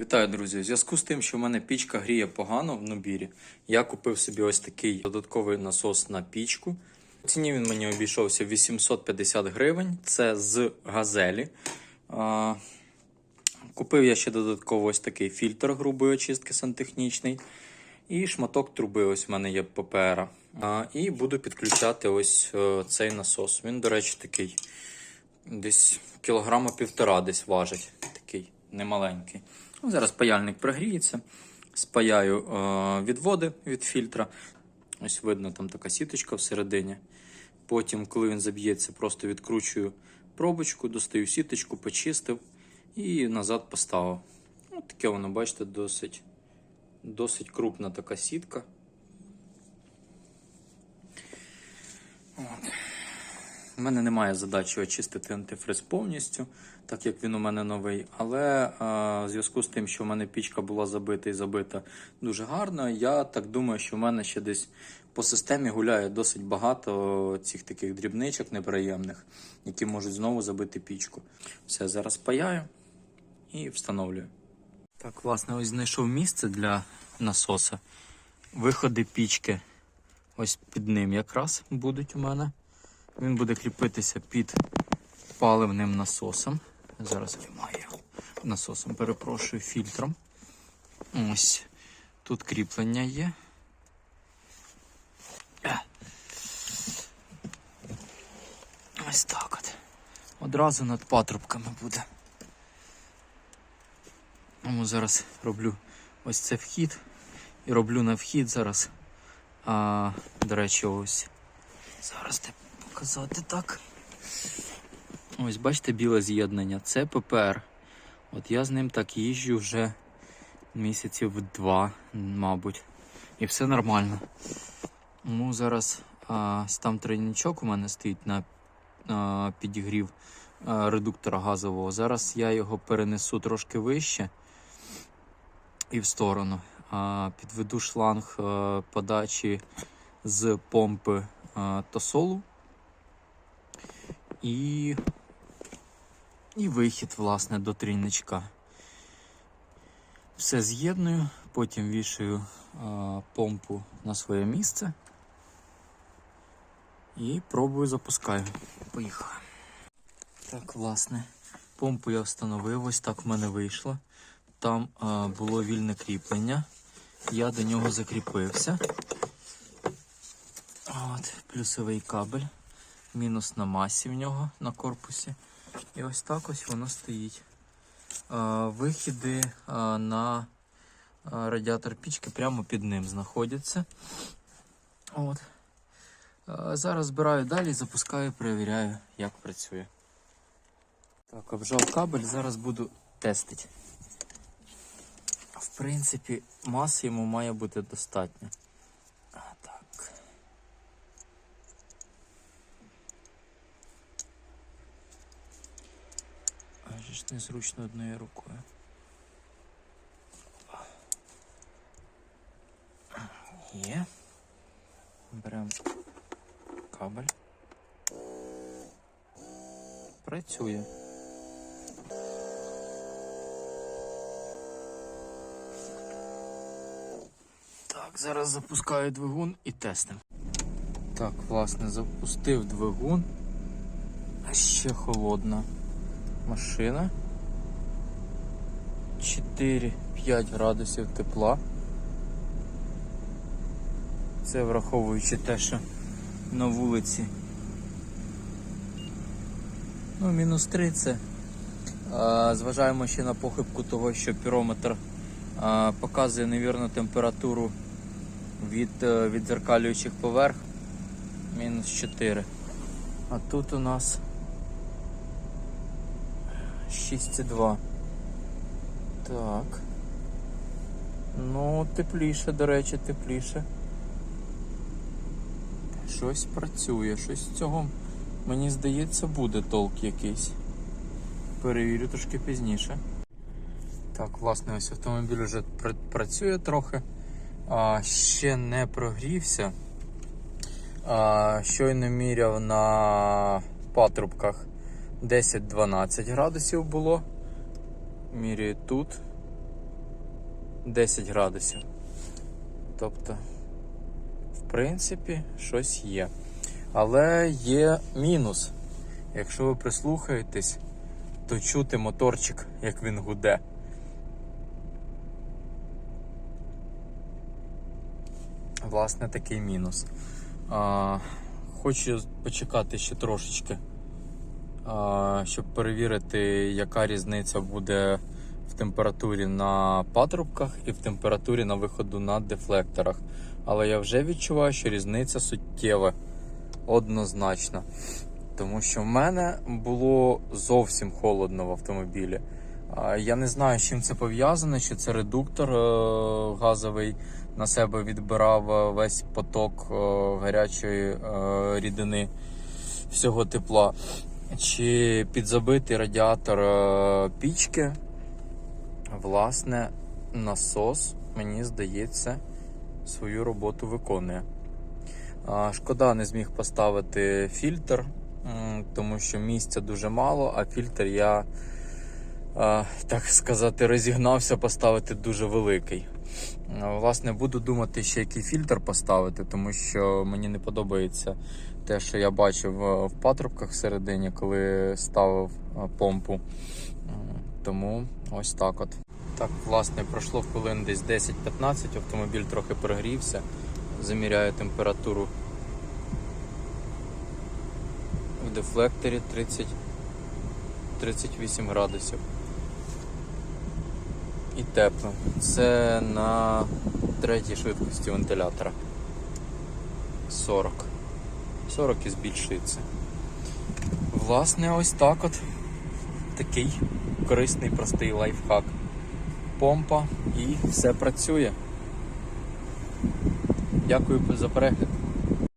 Вітаю, друзі! У зв'язку з тим, що в мене пічка гріє погано в Нубірі, я купив собі ось такий додатковий насос на пічку. У ціні він мені обійшовся 850 гривень. Це з газелі. Купив я ще додатково ось такий фільтр грубої очистки сантехнічний. І шматок труби, ось в мене є ППР. А, І буду підключати ось е, цей насос. Він, до речі, такий десь кілограма півтора десь важить. Такий немаленький. Ну, зараз паяльник прогріється. Спаяю е, відводи від фільтра. Ось видно, там така сіточка всередині. Потім, коли він заб'ється, просто відкручую пробочку, достаю сіточку, почистив і назад поставив. Ну, таке воно, бачите, досить, досить крупна така сітка. От. Мене немає задачі очистити антифриз повністю, так як він у мене новий. Але а, в зв'язку з тим, що в мене пічка була забита і забита дуже гарно, я так думаю, що в мене ще десь по системі гуляє досить багато цих таких дрібничок неприємних, які можуть знову забити пічку. Все, зараз паяю і встановлюю. Так, власне, ось знайшов місце для насоса. Виходи пічки ось під ним якраз будуть у мене. Він буде кріпитися під паливним насосом. Зараз тримаю насосом, перепрошую, фільтром. Ось тут кріплення є. Ось так от. Одразу над патрубками буде. Тому зараз роблю ось це вхід. І роблю на вхід зараз. А, до речі, ось. Зараз де показати так. Ось, бачите, біле з'єднання. Це ППР. От я з ним так їжджу вже місяців два, мабуть. І все нормально. Ну, зараз а, там тройничок у мене стоїть на а, підігрів а, редуктора газового. Зараз я його перенесу трошки вище і в сторону. А, підведу шланг а, подачі з помпи а, тосолу. І, і вихід, власне, до трійничка. Все з'єдную, потім вішаю а, помпу на своє місце і пробую запускаю. Поїхали. Так, власне, помпу я встановив, ось так в мене вийшло. Там а, було вільне кріплення. Я до нього закріпився. От, плюсовий кабель. Мінус на масі в нього на корпусі. І ось так ось воно стоїть. Вихіди на радіатор пічки прямо під ним знаходяться. От. Зараз збираю далі, запускаю, перевіряю, як працює. Так, обжав кабель, зараз буду тестити. В принципі, маси йому має бути достатньо. А, Так. Аж ж незручно одною рукою. Є. Беремо кабель. Працює. Так, зараз запускаю двигун і тестим. Так, власне, запустив двигун. Ще холодна машина. 4-5 градусів тепла. Це враховуючи те, що на вулиці. Ну, мінус 3 це. Зважаємо ще на похибку того, що пірометр показує невірну температуру від е, відзеркалюючих поверх. Мінус 4. А тут у нас 6,2. Так. Ну, тепліше, до речі, тепліше. Щось працює, щось з цього, мені здається, буде толк якийсь. Перевірю трошки пізніше. Так, власне, ось автомобіль вже працює трохи. А, ще не прогрівся. А, щойно міряв на патрубках 10-12 градусів було. Міряю тут 10 градусів. Тобто, в принципі, щось є. Але є мінус. Якщо ви прислухаєтесь, то чути моторчик, як він гуде. Власне, такий мінус. А, хочу почекати ще трошечки, щоб перевірити, яка різниця буде в температурі на патрубках і в температурі на виходу на дефлекторах. Але я вже відчуваю, що різниця суттєва, однозначно. Тому що в мене було зовсім холодно в автомобілі. Я не знаю, з чим це пов'язано, чи це редуктор е, газовий на себе відбирав е, весь поток е, гарячої рідини всього тепла, чи підзабитий радіатор е, пічки. Власне, насос, мені здається, свою роботу виконує. Шкода, не зміг поставити фільтр, тому що місця дуже мало, а фільтр я, так сказати, розігнався поставити дуже великий. А, Власне, буду думати, ще який фільтр поставити, тому що мені не подобається те, що я бачив е, в патрубках всередині, коли ставив е, помпу. Тому ось так от. Так, власне, пройшло хвилин десь 10-15, автомобіль трохи перегрівся. Заміряю температуру в дефлекторі 30, 38 градусів. І тепло. Це на третій швидкості вентилятора. 40. 40 і збільшується. Власне, ось так от. Такий корисний, простий лайфхак. Помпа і все працює. Дякую за перегляд.